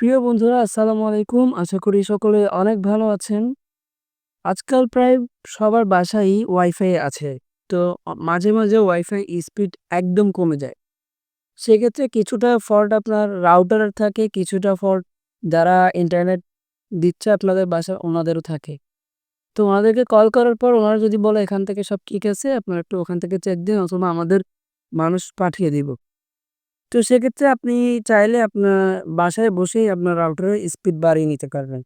প্রিয় বন্ধুরা, আসসালামু আলাইকুম। আশা করি সকলে অনেক ভালো আছেন। আজকাল প্রায় সবার বাসায় ওয়াইফাই আছে। তো মাঝে মাঝে ওয়াইফাই স্পিড একদম কমে যায়। সেক্ষেত্রে কিছুটা ফল্ট আপনার রাউটারের থাকে, কিছুটা ফল্ট যারা ইন্টারনেট দিচ্ছে আপনাদের বাসা ওনাদেরও থাকে। তো ওনাদেরকে কল করার পর ওনারা যদি বলে এখান থেকে সব ঠিক আছে, আপনারা একটু ওখান থেকে চেক দিন, অথবা আমাদের মানুষ পাঠিয়ে দিব। তো সেক্ষেত্রে আপনি চাইলে আপনার বাসায় বসেই আপনার রাউটারের স্পিড বাড়িয়ে নিতে পারবেন।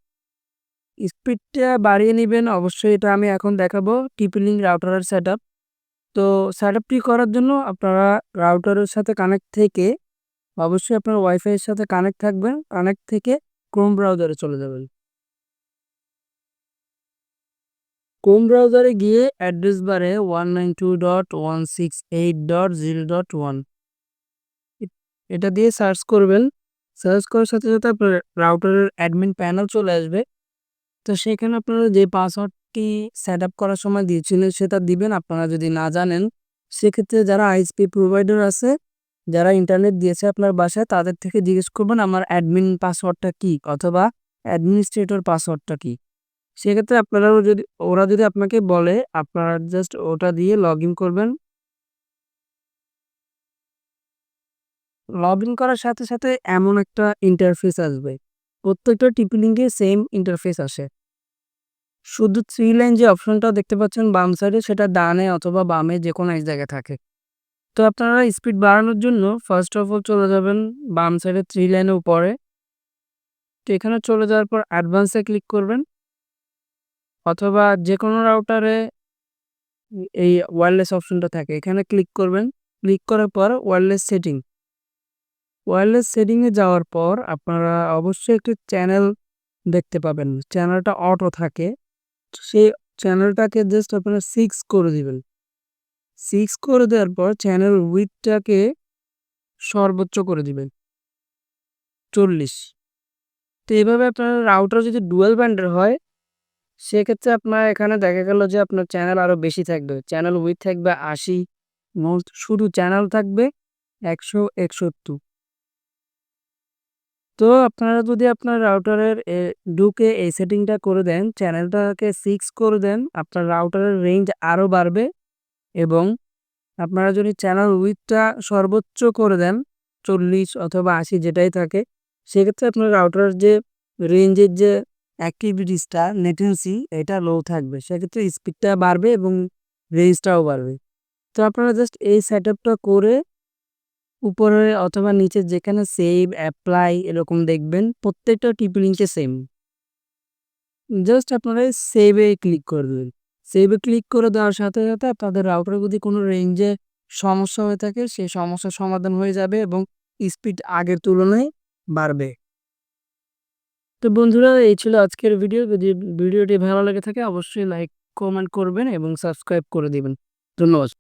স্পিডটা বাড়িয়ে নেবেন, অবশ্যই এটা আমি এখন দেখাবো টিপিলিং রাউটারের সেট তো সেট আপটি করার জন্য আপনারা রাউটারের সাথে কানেক্ট থেকে অবশ্যই আপনার ওয়াইফাইয়ের সাথে কানেক্ট থাকবেন কানেক্ট থেকে ক্রোম ব্রাউজারে চলে যাবেন। ক্রোম ব্রাউজারে গিয়ে অ্যাড্রেস বারে one nine two dot one six eight dot zero dot one এটা দিয়ে সার্চ করবেন। সার্চ করার সাথে সাথে আপনার রাউটারের অ্যাডমিন প্যানেল চলে আসবে। তো সেখানে আপনারা যে পাসওয়ার্ডটি সেট আপ করার সময় দিয়েছিলেন সেটা দিবেন। আপনারা যদি না জানেন, সেক্ষেত্রে যারা আইএসপি প্রোভাইডার আছে, যারা ইন্টারনেট দিয়েছে আপনার বাসায়, তাদের থেকে জিজ্ঞেস করবেন, আমার অ্যাডমিন পাসওয়ার্ডটা কি? অথবা অ্যাডমিনিস্ট্রেটর পাসওয়ার্ডটা কি? সেক্ষেত্রে আপনারাও যদি, ওরা যদি আপনাকে বলে, আপনারা জাস্ট ওটা দিয়ে লগ করবেন। লগ ইন করার সাথে সাথে এমন একটা ইন্টারফেস আসবে। প্রত্যেকটা টিপি সেম ইন্টারফেস আসে। শুধু থ্রি লাইন যে অপশনটা দেখতে পাচ্ছেন, বাম সাইডে সেটা ডানে অথবা বামে যে কোনো এক জায়গায় থাকে। তো আপনারা স্পিড বাড়ানোর জন্য ফার্স্ট অফ অল চলে যাবেন বাম সাইডে থ্রি লাইনের উপরে। তো এখানে চলে যাওয়ার পর অ্যাডভান্সে ক্লিক করবেন। অথবা যে কোনো রাউটারে এই ওয়্যারলেস অপশনটা থাকে, এখানে ক্লিক করবেন। ক্লিক করার পর ওয়্যারলেস সেটিং ওয়্যারলেস সেটিংয়ে যাওয়ার পর আপনারা অবশ্যই একটি চ্যানেল দেখতে পাবেন। চ্যানেলটা অটো থাকে। সেই চ্যানেলটাকে জাস্ট আপনারা সিক্স করে দিবেন। সিক্স করে দেওয়ার পর চ্যানেল উইথটাকে সর্বোচ্চ করে দিবেন। চল্লিশ। তো এইভাবে আপনার রাউটার যদি ডুয়েল ব্যান্ডের হয়, সেক্ষেত্রে আপনার এখানে দেখা গেল যে আপনার চ্যানেল আরও বেশি থাকবে। চ্যানেল উইথ থাকবে আশি। শুধু চ্যানেল থাকবে একশো একসত্তর তো আপনারা যদি আপনার রাউটারের ঢুকে এই সেটিংটা করে দেন চ্যানেলটাকে সিক্স করে দেন, আপনার রাউটারের রেঞ্জ আরও বাড়বে এবং আপনারা যদি চ্যানেল উইথটা সর্বোচ্চ করে দেন, চল্লিশ অথবা আশি যেটাই থাকে, সেক্ষেত্রে আপনার রাউটারের যে রেঞ্জের যে অ্যাক্টিভিটিসটা নেটেন্সি এটা লো থাকবে। সেক্ষেত্রে স্পিডটা বাড়বে এবং রেঞ্জটাও বাড়বে। তো আপনারা জাস্ট এই সেট করে উপরে অথবা নিচে যেখানে সেভ অ্যাপ্লাই এরকম দেখবেন, প্রত্যেকটা টিপি লিঙ্কে সেম জাস্ট আপনারা সেভে ক্লিক করে দেবেন। সেভে ক্লিক করে দেওয়ার সাথে সাথে আপনাদের রাউটার যদি কোনো রেঞ্জে সমস্যা হয়ে থাকে, সেই সমস্যার সমাধান হয়ে যাবে এবং স্পিড আগের তুলনায় বাড়বে। তো বন্ধুরা, এই ছিল আজকের ভিডিও যদি ভিডিওটি ভালো লেগে থাকে, অবশ্যই লাইক কমেন্ট করবেন এবং সাবস্ক্রাইব করে দিবেন। ধন্যবাদ।